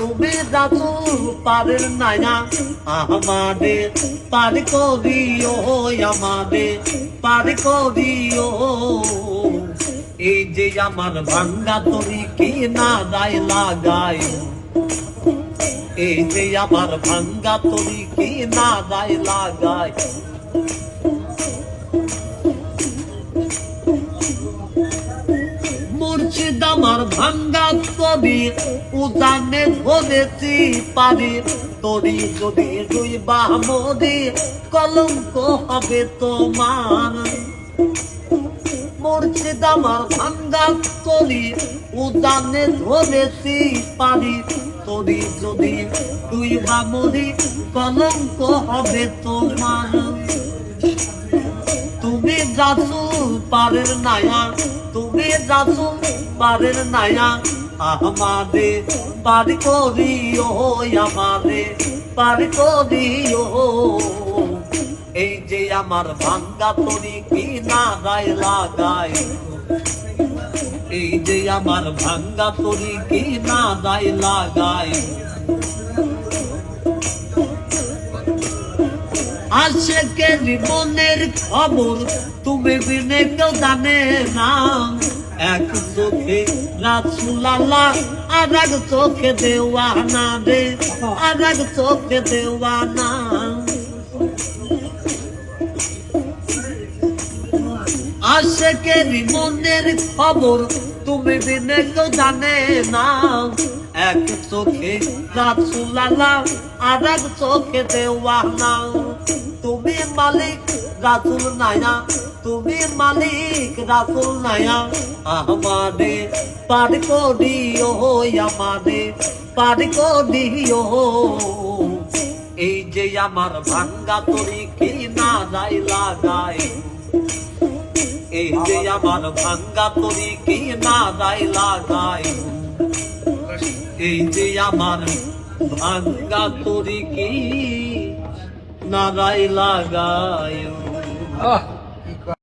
তুমি দাদু পারের নায়া, আমাদের পার করিও আমাদের পার করিও। এই যে আমার ভাঙ্গা তরি কি না দায় লাগাই এই যে আমার ভাঙ্গা তরি কি না দায় লাগাই আমার ভাঙ্গা কবি উদানে ধরেছি পারি তরি যদি দুই বামদি কলঙ্ক হবে তোমার। মুর্শিদ আমার ভাঙ্গা উদানে ধরেছি তরি যদি দুই বামদি কলঙ্ক হবে তোমার। তুমি যাচু পারের নায়া, তুমি যাচু পারের নায়া। আমাদে পার করিও আমাদে পার করিও। এই যে আমার ভাঙ্গা তরি কি না গায় লাগাই। এই যে আমার ভাঙ্গা তরি কি না গায় লাগাই আশেকে জীবনের খবর, তুমি বিনে কেউ জানে না। এক চোখে রাসুলাল্লাহ আর এক চোখে দেওয়ানা রে আর এক চোখে দেওয়ানা। আশেকে মনের খবর, তুমি বিনে কেউ জানে না। এক চোখে রাসুলাল্লাহ আর এক চোখে দেওয়ানা। তুমি মালিক রাসুল নায়া, তুমি মালিক রাসুল নায়া। আমাদে পার করিও আমাদে পার করিও এই যে আমার ভাঙ্গা তরি কি না যাই লাগাই আমার ভাঙ্গা তরি কি না যাই লাগাই এই যে আমার ভাঙ্গা তরি কি নারাই লাগাই